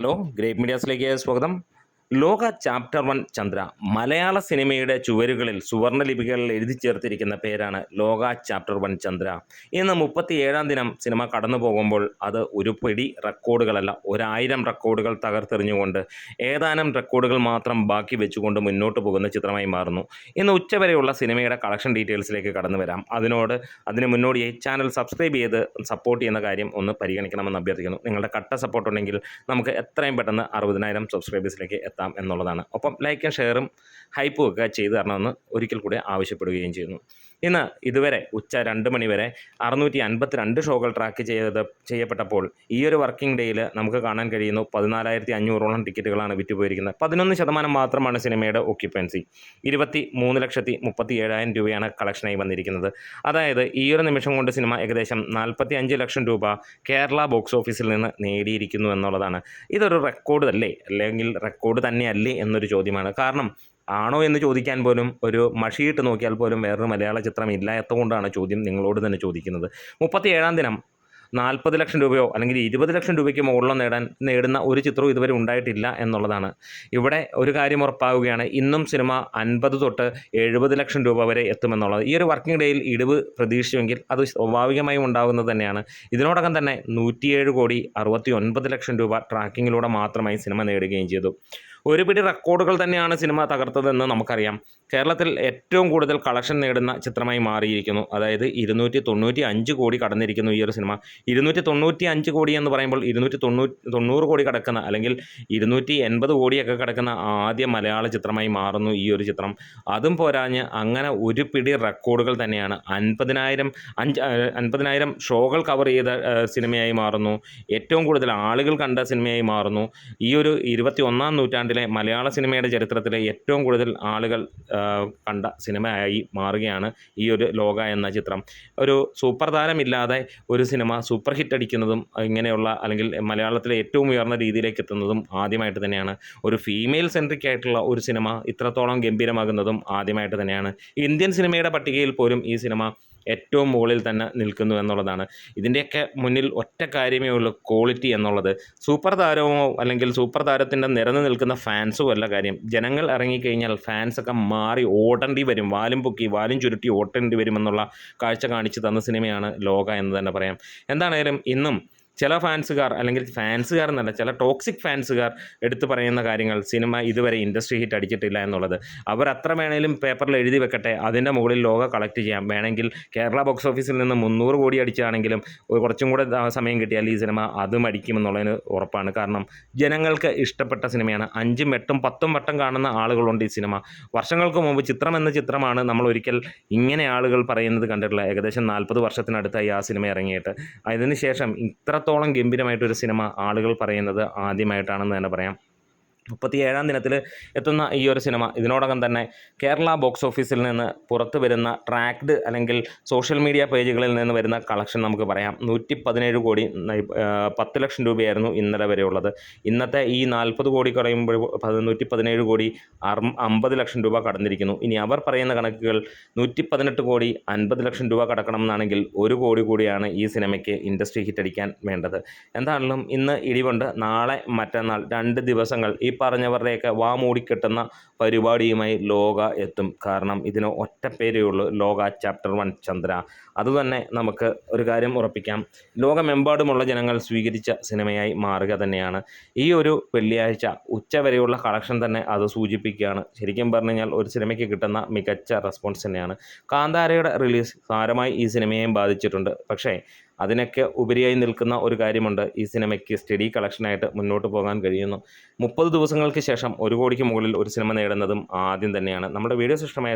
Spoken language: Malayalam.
ഹലോ ഗ്രേറ്റ് മീഡിയാസിലേക്ക് സ്വാഗതം. ലോക ചാപ്റ്റർ വൺ ചന്ദ്ര മലയാള സിനിമയുടെ ചുവരുകളിൽ സുവർണ ലിപികളിൽ എഴുതി ചേർത്തിരിക്കുന്ന പേരാണ് ലോക ചാപ്റ്റർ വൺ ചന്ദ്ര. ഇന്ന് മുപ്പത്തി ഏഴാം ദിനം സിനിമ കടന്നു പോകുമ്പോൾ അത് ഒരു പിടി റെക്കോർഡുകളല്ല ഒരായിരം റെക്കോർഡുകൾ തകർത്തെറിഞ്ഞുകൊണ്ട് ഏതാനും റെക്കോർഡുകൾ മാത്രം ബാക്കി വെച്ചുകൊണ്ട് മുന്നോട്ട് പോകുന്ന ചിത്രമായി മാറുന്നു. ഇന്ന് ഉച്ചവരെയുള്ള സിനിമയുടെ കളക്ഷൻ ഡീറ്റെയിൽസിലേക്ക് കടന്നു വരാം. അതിനോട് അതിന് മുന്നോടിയായി ചാനൽ സബ്സ്ക്രൈബ് ചെയ്ത് സപ്പോർട്ട് ചെയ്യുന്ന കാര്യം ഒന്ന് പരിഗണിക്കണമെന്ന് അഭ്യർത്ഥിക്കുന്നു. നിങ്ങളുടെ കട്ട സപ്പോർട്ട് ഉണ്ടെങ്കിൽ നമുക്ക് എത്രയും പെട്ടെന്ന് അറുപതിനായിരം സബ്സ്ക്രൈബേഴ്സിലേക്ക് എത്താം. എന്നുള്ളതാണ്. ഒപ്പം ലൈക്കും ഷെയറും ഹൈപ്പും ഒക്കെ ചെയ്തു തരണമെന്ന് ഒരിക്കൽ കൂടി ആവശ്യപ്പെടുകയും ചെയ്യുന്നു. ഇന്ന് ഇതുവരെ ഉച്ച രണ്ട് മണിവരെ അറുന്നൂറ്റി അൻപത്തിരണ്ട് ഷോകൾ ട്രാക്ക് ചെയ്ത് ചെയ്യപ്പെട്ടപ്പോൾ ഈ ഒരു വർക്കിംഗ് ഡേയിൽ നമുക്ക് കാണാൻ കഴിയുന്നു പതിനാലായിരത്തി അഞ്ഞൂറോളം ടിക്കറ്റുകളാണ് വിറ്റുപോയിരിക്കുന്നത്. പതിനൊന്ന് ശതമാനം മാത്രമാണ് സിനിമയുടെ ഒക്യുപ്പൻസി ഇരുപത്തി മൂന്ന് ലക്ഷത്തി മുപ്പത്തി ഏഴായിരം രൂപയാണ് കളക്ഷനായി വന്നിരിക്കുന്നത്. അതായത് ഈ ഒരു നിമിഷം കൊണ്ട് സിനിമ ഏകദേശം നാൽപ്പത്തി അഞ്ച് ലക്ഷം രൂപ കേരള ബോക്സ് ഓഫീസിൽ നിന്ന് നേടിയിരിക്കുന്നു എന്നുള്ളതാണ്. ഇതൊരു റെക്കോർഡ് അല്ലേ? അല്ലെങ്കിൽ റെക്കോർഡ് തന്നെയല്ലേ എന്നൊരു ചോദ്യമാണ്. കാരണം ആണോ എന്ന് ചോദിക്കാൻ പോലും ഒരു മഷിയിട്ട് നോക്കിയാൽ പോലും വേറൊരു മലയാള ചിത്രം ഇല്ലാത്തതുകൊണ്ടാണ് ചോദ്യം നിങ്ങളോട് തന്നെ ചോദിക്കുന്നത്. മുപ്പത്തി ഏഴാം ദിനം നാൽപ്പത് ലക്ഷം രൂപയോ അല്ലെങ്കിൽ ഇരുപത് ലക്ഷം രൂപയ്ക്ക് മുകളിലോ നേടാൻ നേടുന്ന ഒരു ചിത്രവും ഇതുവരെ ഉണ്ടായിട്ടില്ല എന്നുള്ളതാണ്. ഇവിടെ ഒരു കാര്യം ഉറപ്പാവുകയാണ്. ഇന്നും സിനിമ അൻപത് തൊട്ട് എഴുപത് ലക്ഷം രൂപ വരെ എത്തുമെന്നുള്ളത്. ഈ ഒരു വർക്കിംഗ് ഡേയിൽ ഇടിവ് പ്രതീക്ഷിച്ചുവെങ്കിൽ അത് സ്വാഭാവികമായും ഉണ്ടാകുന്നത് തന്നെയാണ്. ഇതിനോടകം തന്നെ നൂറ്റിയേഴ് കോടി അറുപത്തി ഒൻപത് ലക്ഷം രൂപ ട്രാക്കിങ്ങിലൂടെ മാത്രമായി സിനിമ നേടുകയും ചെയ്തു. ഒരു പിടി റെക്കോർഡുകൾ തന്നെയാണ് സിനിമ തകർത്തതെന്ന് നമുക്കറിയാം. കേരളത്തിൽ ഏറ്റവും കൂടുതൽ കളക്ഷൻ നേടുന്ന ചിത്രമായി മാറിയിരിക്കുന്നു. അതായത് ഇരുന്നൂറ്റി തൊണ്ണൂറ്റി അഞ്ച് കോടി കടന്നിരിക്കുന്നു ഈ ഒരു സിനിമ ഇരുന്നൂറ്റി തൊണ്ണൂറ്റി അഞ്ച് കോടി എന്ന് പറയുമ്പോൾ ഇരുന്നൂറ്റി തൊണ്ണൂറ്റി തൊണ്ണൂറ് കോടി കിടക്കുന്ന അല്ലെങ്കിൽ ഇരുന്നൂറ്റി എൺപത് കോടിയൊക്കെ കിടക്കുന്ന ആദ്യ മലയാള ചിത്രമായി മാറുന്നു ഈ ഒരു ചിത്രം. അതും പോരാഞ്ഞ് അങ്ങനെ ഒരു പിടി റെക്കോർഡുകൾ തന്നെയാണ്. അൻപതിനായിരം അഞ്ച് അൻപതിനായിരം ഷോകൾ കവർ ചെയ്ത സിനിമയായി മാറുന്നു. ഏറ്റവും കൂടുതൽ ആളുകൾ കണ്ട സിനിമയായി മാറുന്നു. ഈ ഒരു ഇരുപത്തി ഒന്നാം നൂറ്റാണ്ടിലെ മലയാള സിനിമയുടെ ചരിത്രത്തിലെ ഏറ്റവും കൂടുതൽ ആളുകൾ കണ്ട സിനിമയായി മാറുകയാണ് ഈ ഒരു ലോക എന്ന ചിത്രം. ഒരു സൂപ്പർ താരമില്ലാതെ ഒരു സിനിമ സൂപ്പർ ഹിറ്റ് അടിക്കുന്നതും ഇങ്ങനെയുള്ള അല്ലെങ്കിൽ മലയാളത്തിലെ ഏറ്റവും ഉയർന്ന രീതിയിലേക്ക് എത്തുന്നതും ആദ്യമായിട്ട് തന്നെയാണ്. ഒരു ഫീമെയിൽ സെൻട്രിക് ആയിട്ടുള്ള ഒരു സിനിമ ഇത്രത്തോളം ഗംഭീരമാകുന്നതും ആദ്യമായിട്ട് തന്നെയാണ്. ഇന്ത്യൻ സിനിമയുടെ പട്ടികയിൽ പോലും ഈ സിനിമ ഏറ്റവും മുകളിൽ തന്നെ നിൽക്കുന്നു എന്നുള്ളതാണ്. ഇതിന്റെയൊക്കെ മുന്നിൽ ഒറ്റ കാര്യമേ ഉള്ളൂ ക്വാളിറ്റി എന്നുള്ളത്. സൂപ്പർ താരമോ അല്ലെങ്കിൽ സൂപ്പർ താരത്തിന്റെ നിരന്ന് നിൽക്കുന്ന ഫാൻസോ അല്ല കാര്യം. ജനങ്ങൾ ഇറങ്ങിക്കഴിഞ്ഞാൽ ഫാൻസൊക്കെ മാറി ഓടേണ്ടി വരും. വാലും പൊക്കി വാലും ചുരുട്ടി ഓടേണ്ടി വരുമെന്നുള്ള കാഴ്ച കാണിച്ചു തന്ന സിനിമയാണ് ലോക എന്ന് തന്നെ പറയാം. എന്താണേലും ഇന്നും ചില ഫാൻസുകാർ അല്ലെങ്കിൽ ഫാൻസുകാർ എന്നല്ല ചില ടോക്സിക് ഫാൻസുകാർ എടുത്തു പറയുന്ന കാര്യങ്ങൾ സിനിമ ഇതുവരെ ഇൻഡസ്ട്രി ഹിറ്റ് അടിച്ചിട്ടില്ല എന്നുള്ളത്. അവർ അത്ര വേണേലും പേപ്പറിൽ എഴുതി വെക്കട്ടെ അതിന്റെ മുകളിൽ ലോക കളക്ട് ചെയ്യാം. വേണമെങ്കിൽ കേരള ബോക്സ് ഓഫീസിൽ നിന്ന് മുന്നൂറ് കോടി അടിച്ചാണെങ്കിലും കുറച്ചും കൂടെ സമയം കിട്ടിയാൽ ഈ സിനിമ അതും അടിക്കുമെന്നുള്ളതിന് ഉറപ്പാണ്. കാരണം ജനങ്ങൾക്ക് ഇഷ്ടപ്പെട്ട സിനിമയാണ്. അഞ്ചും എട്ടും പത്തും വട്ടം കാണുന്ന ആളുകളുണ്ട് ഈ സിനിമ. വർഷങ്ങൾക്ക് മുമ്പ് ചിത്രം എന്ന ചിത്രമാണ് നമ്മൾ ഒരിക്കൽ ഇങ്ങനെ ആളുകൾ പറയുന്നത് കണ്ടിട്ടുള്ള ഏകദേശം നാൽപ്പത് വർഷത്തിനടുത്തായി ആ സിനിമ ഇറങ്ങിയിട്ട്. അതിനുശേഷം ഇത്രത്തോളം ഗംഭീരമായിട്ടൊരു സിനിമ ആളുകൾ പറയുന്നത് ആദ്യമായിട്ടാണെന്ന് തന്നെ പറയാം. മുപ്പത്തി ഏഴാം ദിനത്തിൽ എത്തുന്ന ഈ ഒരു സിനിമ. ഇതിനോടകം തന്നെ കേരള ബോക്സ് ഓഫീസിൽ നിന്ന് പുറത്തു വരുന്ന ട്രാക്ഡ് അല്ലെങ്കിൽ സോഷ്യൽ മീഡിയ പേജുകളിൽ നിന്ന് വരുന്ന കളക്ഷൻ നമുക്ക് പറയാം. നൂറ്റി പതിനേഴ് കോടി പത്ത് ലക്ഷം രൂപയായിരുന്നു ഇന്നലെ വരെ ഉള്ളത് ഇന്നത്തെ ഈ നാൽപ്പത് കോടി കുറയുമ്പോൾ നൂറ്റി പതിനേഴ് കോടി അമ്പത് ലക്ഷം രൂപ കടന്നിരിക്കുന്നു. ഇനി അവർ പറയുന്ന കണക്കുകൾ നൂറ്റി പതിനെട്ട് കോടി അൻപത് ലക്ഷം രൂപ കടക്കണം എന്നാണെങ്കിൽ ഒരു കോടി കൂടിയാണ് ഈ സിനിമയ്ക്ക് ഇൻഡസ്ട്രി ഹിറ്റടിക്കാൻ വേണ്ടത്. എന്താണെങ്കിലും ഇന്ന് ഇടിവുണ്ട്. നാളെ മറ്റന്നാൾ രണ്ട് ദിവസങ്ങൾ ഈ പറഞ്ഞവരുടെയൊക്കെ വാ മൂടിക്കെട്ടുന്ന പരിപാടിയുമായി ലോക എത്തും. കാരണം ഇതിന് ഒറ്റ പേരേ ഉള്ളൂ. ലോക ചാപ്റ്റർ വൺ ചന്ദ്ര. അതുതന്നെ നമുക്ക് ഒരു കാര്യം ഉറപ്പിക്കാം. ലോകമെമ്പാടുമുള്ള ജനങ്ങൾ സ്വീകരിച്ച സിനിമയായി മാറുക തന്നെയാണ്. ഈ ഒരു വെള്ളിയാഴ്ച ഉച്ചവരെയുള്ള കളക്ഷൻ തന്നെ അത് സൂചിപ്പിക്കുകയാണ്. ശരിക്കും പറഞ്ഞു കഴിഞ്ഞാൽ ഒരു സിനിമയ്ക്ക് കിട്ടുന്ന മികച്ച റെസ്പോൺസ് തന്നെയാണ്. കാന്താരയുടെ റിലീസ് സാരമായി ഈ സിനിമയെയും ബാധിച്ചിട്ടുണ്ട്. പക്ഷേ അതിനൊക്കെ ഉപരിയായി നിൽക്കുന്ന ഒരു കാര്യമുണ്ട് ഈ സിനിമയ്ക്ക് സ്റ്റഡി കളക്ഷനായിട്ട് മുന്നോട്ട് പോകാൻ കഴിയുന്നു. മുപ്പത് ദിവസങ്ങൾക്ക് ശേഷം ഒരു കോടിക്ക് മുകളിൽ ഒരു സിനിമ നേടുന്നതും ആദ്യം തന്നെയാണ്. നമ്മുടെ വീഡിയോസ് ഇഷ്ടമായ